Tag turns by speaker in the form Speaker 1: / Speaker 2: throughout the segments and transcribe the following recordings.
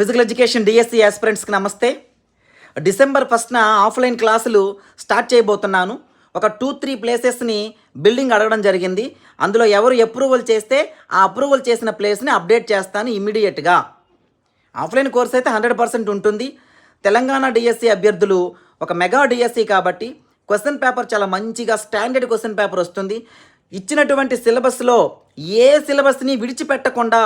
Speaker 1: Physical education DSC ఆస్పిరెంట్స్కి నమస్తే. December ఫస్ట్న ఆఫ్లైన్ క్లాసులు స్టార్ట్ చేయబోతున్నాను. ఒక టూ త్రీ ప్లేసెస్ని బిల్డింగ్ అడగడం జరిగింది. అందులో ఎవరు అప్రూవల్ చేస్తే ఆ అప్రూవల్ చేసిన ప్లేస్ని అప్డేట్ చేస్తాను ఇమ్మీడియట్గా. ఆఫ్లైన్ కోర్స్ అయితే హండ్రెడ్ పర్సెంట్ ఉంటుంది. తెలంగాణ డిఎస్సి అభ్యర్థులు ఒక మెగా డిఎస్సి కాబట్టి క్వశ్చన్ పేపర్ చాలా మంచిగా స్టాండర్డ్ క్వశ్చన్ పేపర్ వస్తుంది. ఇచ్చినటువంటి సిలబస్లో ఏ సిలబస్ని విడిచిపెట్టకుండా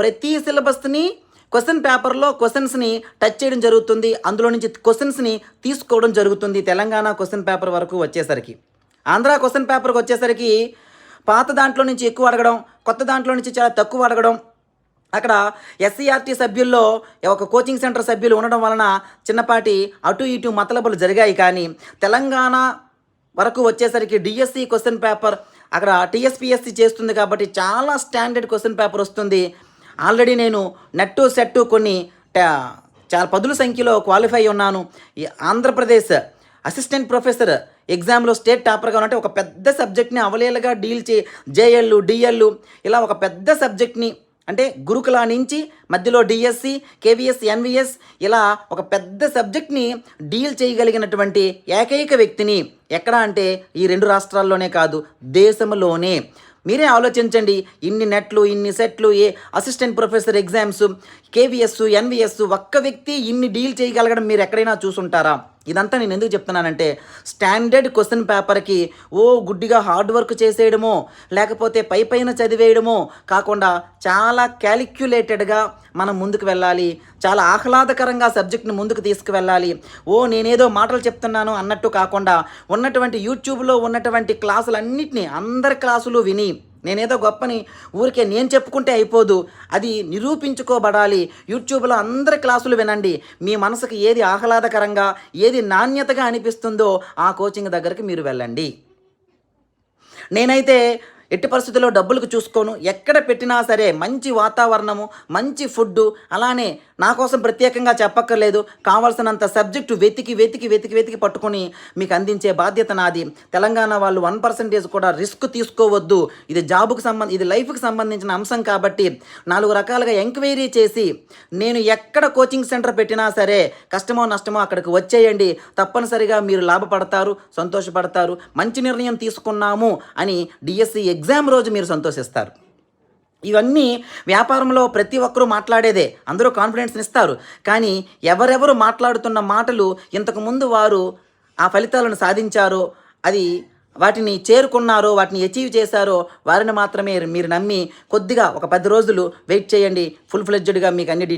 Speaker 1: ప్రతి సిలబస్ని క్వశ్చన్ పేపర్లో క్వశ్చన్స్ని టచ్ చేయడం జరుగుతుంది. అందులో నుంచి క్వశ్చన్స్ని తీసుకోవడం జరుగుతుంది. తెలంగాణ క్వశ్చన్ పేపర్ వరకు వచ్చేసరికి. ఆంధ్ర క్వశ్చన్ పేపర్కి వచ్చేసరికి పాత దాంట్లో నుంచి ఎక్కువ అడగడం కొత్త దాంట్లో నుంచి చాలా తక్కువ అడగడం అక్కడ ఎస్సీఆర్టీ సభ్యుల్లో ఒక కోచింగ్ సెంటర్ సభ్యులు ఉండడం వలన చిన్నపాటి అటు ఇటు మతలబులు జరిగాయి. కానీ తెలంగాణ వరకు వచ్చేసరికి డిఎస్సి క్వశ్చన్ పేపర్ అక్కడ టీఎస్పిఎస్సి చేస్తుంది కాబట్టి చాలా స్టాండర్డ్ క్వశ్చన్ పేపర్ వస్తుంది. ఆల్రెడీ నేను నెట్టు సెట్టు కొన్ని చాలా పదుల సంఖ్యలో క్వాలిఫై ఉన్నాను. ఈ ఆంధ్రప్రదేశ్ అసిస్టెంట్ ప్రొఫెసర్ ఎగ్జామ్లో స్టేట్ టాపర్గా ఉన్నట్టు ఒక పెద్ద సబ్జెక్ట్ని అవలేలుగా డీల్ చే జేఎల్లు డిఎల్లు ఇలా ఒక పెద్ద సబ్జెక్ట్ని అంటే గురుకుల నుంచి మధ్యలో డిఎస్సి కేవీఎస్ ఎన్విఎస్ ఇలా ఒక పెద్ద సబ్జెక్ట్ని డీల్ చేయగలిగినటువంటి ఏకైక వ్యక్తిని ఎక్కడ అంటే ఈ రెండు రాష్ట్రాల్లోనే కాదు దేశంలోనే. మీరే ఆలోచించండి. ఇన్ని నెట్లు ఇన్ని సెట్లు ఏ assistant professor exams KVS NVS ఒక్క వ్యక్తి ఇన్ని డీల్ చేయగలగడం మీరు ఎక్కడైనా చూసుంటారా? ఇదంతా నేను ఎందుకు చెప్తున్నానంటే స్టాండర్డ్ క్వశ్చన్ పేపర్కి ఓ గుడ్డిగా హార్డ్ వర్క్ చేసేయడమో లేకపోతే పై పైన చదివేయడమో కాకుండా చాలా క్యాలిక్యులేటెడ్గా మనం ముందుకు వెళ్ళాలి చాలా ఆహ్లాదకరంగా సబ్జెక్ట్ని ముందుకు తీసుకువెళ్ళాలి. ఓ నేనేదో మాటలు చెప్తున్నాను అన్నట్టు కాకుండా ఉన్నటువంటి యూట్యూబ్లో ఉన్నటువంటి క్లాసులన్నింటినీ అందరి క్లాసులు విని నేనేదో గొప్పని ఊరికే నేను చెప్పుకుంటే అయిపోదు. అది నిరూపించుకోబడాలి. యూట్యూబ్లో అందరి క్లాసులు వినండి. మీ మనసుకు ఏది ఆహ్లాదకరంగా ఏది నాణ్యతగా అనిపిస్తుందో ఆ కోచింగ్ దగ్గరికి మీరు వెళ్ళండి. నేనైతే ఎట్టి పరిస్థితుల్లో డబ్బులకు చూసుకోను. ఎక్కడ పెట్టినా సరే మంచి వాతావరణము మంచి ఫుడ్ అలానే నా కోసం ప్రత్యేకంగా చెప్పక్కర్లేదు. కావాల్సినంత సబ్జెక్టు వెతికి వెతికి వెతికి వెతికి పట్టుకొని మీకు అందించే బాధ్యత నాది. తెలంగాణ వాళ్ళు వన్ పర్సెంటేజ్ కూడా రిస్క్ తీసుకోవద్దు. ఇది జాబుకు సంబంధ ఇది లైఫ్కి సంబంధించిన అంశం కాబట్టి నాలుగు రకాలుగా ఎంక్వైరీ చేసి నేను ఎక్కడ కోచింగ్ సెంటర్ పెట్టినా సరే కష్టమో నష్టమో అక్కడికి వచ్చేయండి. తప్పనిసరిగా మీరు లాభపడతారు సంతోషపడతారు. మంచి నిర్ణయం తీసుకున్నాము అని డిఎస్సి ఎగ్జామ్ రోజు మీరు సంతోషిస్తారు. ఇవన్నీ వ్యాపారంలో ప్రతి ఒక్కరూ మాట్లాడేదే. అందరూ కాన్ఫిడెన్స్ని ఇస్తారు. కానీ ఎవరెవరు మాట్లాడుతున్న మాటలు ఇంతకుముందు వారు ఆ ఫలితాలను సాధించారో అది వాటిని చేరుకున్నారో వాటిని అచీవ్ చేశారో వారిని మాత్రమే మీరు నమ్మి కొద్దిగా ఒక పది రోజులు వెయిట్ చేయండి. ఫుల్ ఫ్లెడ్జ్డ్గా మీకు అన్ని డీ